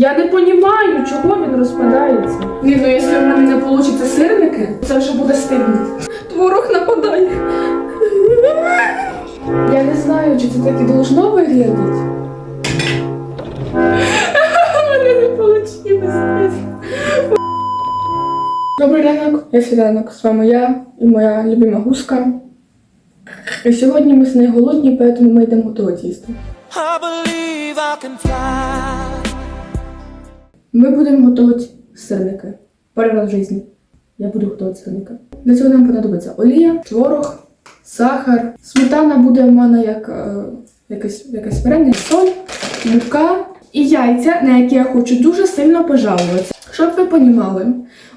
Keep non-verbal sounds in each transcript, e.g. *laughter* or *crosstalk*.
Я не розумію, чого він розпадається. Ні, ну якщо в мене не вийде сирники, це вже буде стильно. Творог нападає. Я не знаю, чи це так і должно виглядати. Мене не вийшло. Добрий ранок, я Сіданок. З вами я і моя любима гуска. І сьогодні ми з нею голодні, тому ми йдемо готувати їсти. I believe I can fly. Ми будемо готувати сирники. Перший в житті я буду готувати сирники. Для цього нам понадобиться олія, творог, сахар. Сметана буде в мене як е, якесь, якесь варення, соль, мука і яйця, на які я хочу дуже сильно пожалуватися. Щоб ви понімали,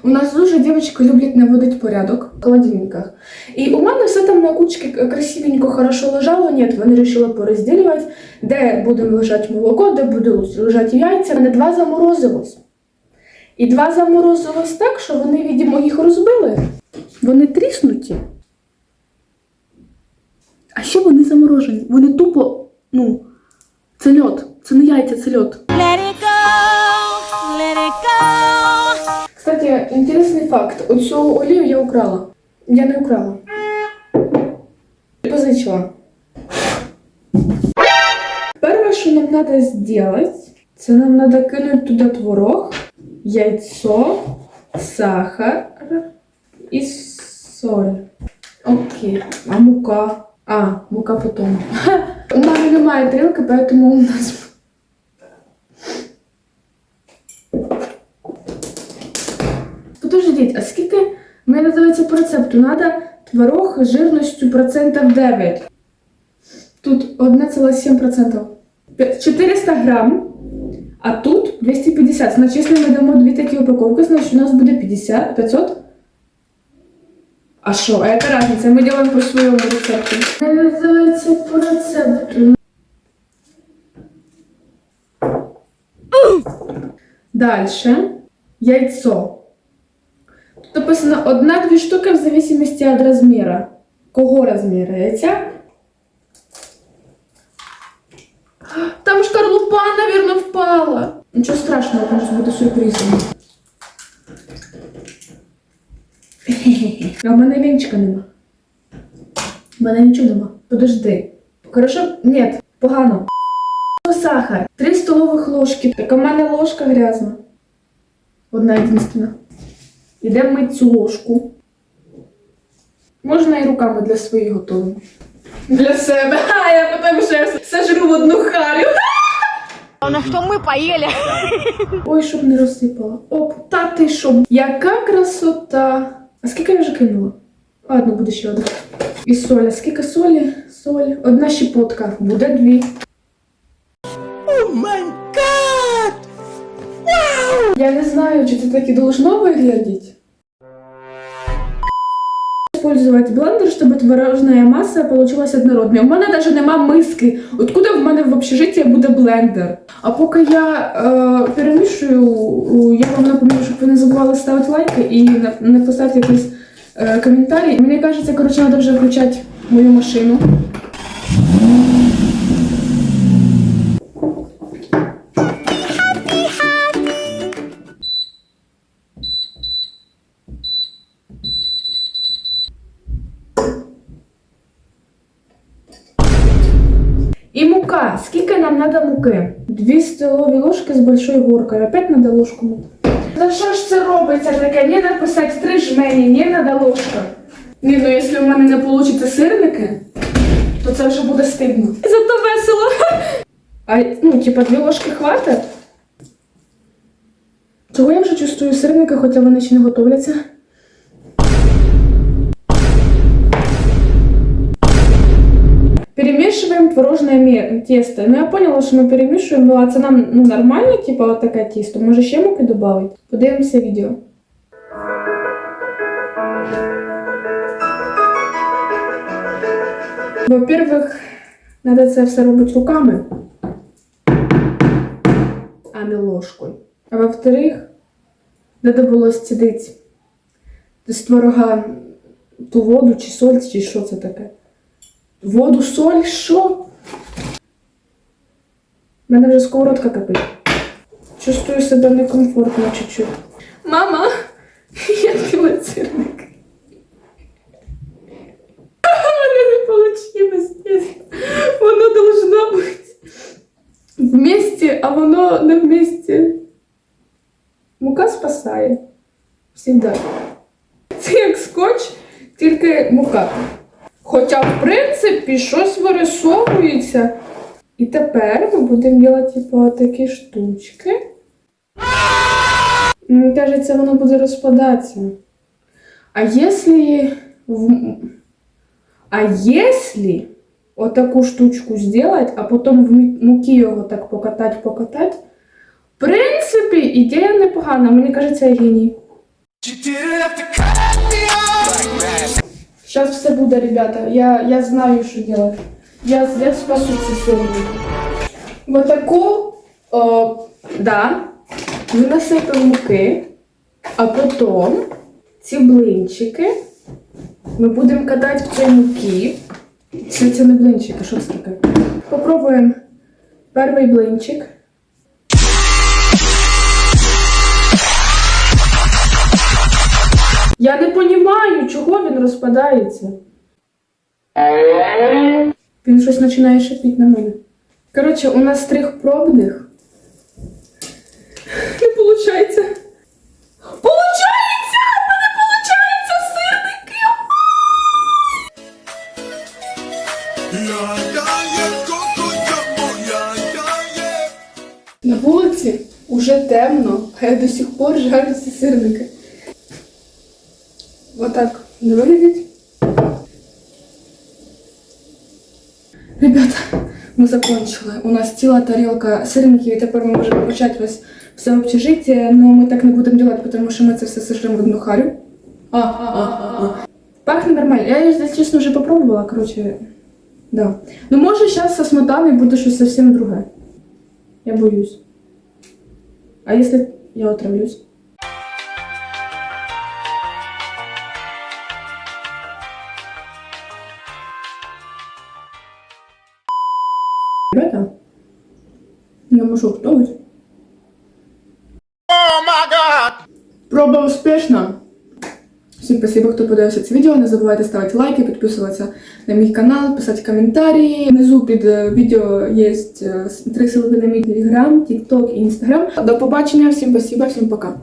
у нас дуже дівчатки люблять наводити порядок в холодильниках. І у мене все там на кучці красивенько, хорошо лежало. Ні, вони вирішили порозділювати, де буде лежати молоко, де буде лежати яйця. Мене два заморозилось. І два заморозилось так, що вони, відомо, їх розбили. Вони тріснуті. А ще вони заморожені. Вони тупо, ну, це льод. Це не яйця, це льод. Let it go, Кстати, інтересний факт. Оцю олію я украла. Я не украла. Позичила. Перше, що нам треба зробити, це нам треба кинути туди творог, яйцо, сахар і соль. Окей. А мука? А, мука потім. *laughs* У мене немає тарілки, поэтому у нас Подождіть, а скільки мені називається по рецепту? Надо творог жирністю процентів 9. Тут 1,7%. 400 грам, а тут 250. Значить, якщо ми дамо дві такі упаковки, значить у нас буде 50, 500. А що? А яка разниця? Ми робимо по своєму рецепту. Це називається по рецепту. Дальше. Яйцо. Написано одна-дві штуки в зависимости від розміру. Кого розміру? Яйця? Там шкарлупа, наверное, впала. Нічого страшного, може бути сюрпризом. А в мене вінчика нема. В мене нічого нема. Подожди. Хорошо? Ні, погано. Сахар. Три столових ложки. Так у мене ложка грязна. Одна єдинственна. Ідемо мити цю ложку. Можна і руками для своїх готовимо. Для себе. *laughs* А я потім ще сожру в одну харю. На что мы поели? *laughs* Ой, щоб не розсипала. Оп, та ти що? Яка красота! А скільки я вже кинула? Ладно, буде ще одна. І соль. А скільки солі? Соль. Одна щепотка. Буде дві. Oh my god! Я не знаю, чи це так і должно виглядати. Использовать блендер, чтобы творожная масса получилась однородной. У мене навіть нема миски. Откуда в мене в общежитті буде блендер? А поки я е, перемішую, я вам напомню, щоб ви не забували ставити лайки і на- написати якийсь е, коментарі. Мені кажеться, коротше, треба вже включати мою машину. І мука. Скільки нам треба муки? Дві столові ложки з большою горкою. Опять треба ложку муки. За що ж це робиться таке? Не написати три жмені, не треба ложка. Ні, ну якщо в мене не вийде сирники, то це вже буде стидно. Зато весело. А ну, типа, дві ложки хватить? Чого я вже чувствую сирники, хоча вони ще не готовляться? Перемешиваем творожное тесто. Ну, я поняла, що ми перемішуємо, а це нам ну, нормально, типа, от таке тісто. Може ще муки додати? Подивимося відео. Во-первых, треба це все робити руками, а не ложкою. А во-вторых, треба було стідити з творога ту воду чи соль, чи що це таке. Воду, соль, що? У мене вже сковородка кипить. чувствую себе некомфортно чуть-чуть. Мама, *laughs* я хотіла сирник. Воно не получилось, чесно. Воно должно бути вместе, а воно не вместе. Мука спасає. Всегда. Це як скотч, тільки мука. Хоча, в принципі, щось вирисовується. І тепер ми будемо робити, типу, такі штучки. Мені кажеться, воно буде розпадатися. А якщо. А вот такую штучку сделать, а потом в муки його так покатать, покатать, в принципі, ідея непогана, мені кажеться, геній. Сейчас все буде, ребята. Я, я знаю, що делать. Я, я спасу ці сирники. Вот таку, о, да, ми муки, а потім ці блинчики ми будемо катати в цій муки. Це, це не блинчики, що це таке? Попробуємо перший блинчик. Я не розумію, чого розпадається. Він щось починає шипіти на мене. Коротше, у нас трьох пробних. Не виходить. Получається! У мене получається сирники! На вулиці уже темно, а я до сих пор жарю ці сирники. Отак не. Ребята, ми закончили. У нас ціла тарілка сирників, і тепер ми можемо почати весь все общежиття, але ми так не будемо робити, тому що ми це все сожремо в одну харю. А, а, а, а. Пахне нормально. Я її, якщо чесно, вже попробувала, коротше. Да. Ну, може, зараз со сметаною буде щось зовсім друге. Я боюсь. А если я отравлюсь? Ребята, я можу готовить. Oh! Проба успішна! Всім спасибо, хто подивився це відео. Не забувайте ставити лайки, підписуватися на мій канал, писати коментарі. Внизу під е, відео є е, три ссылки на мій телеграм, тікток і інстаграм. До побачення, всім спасибо, всім пока.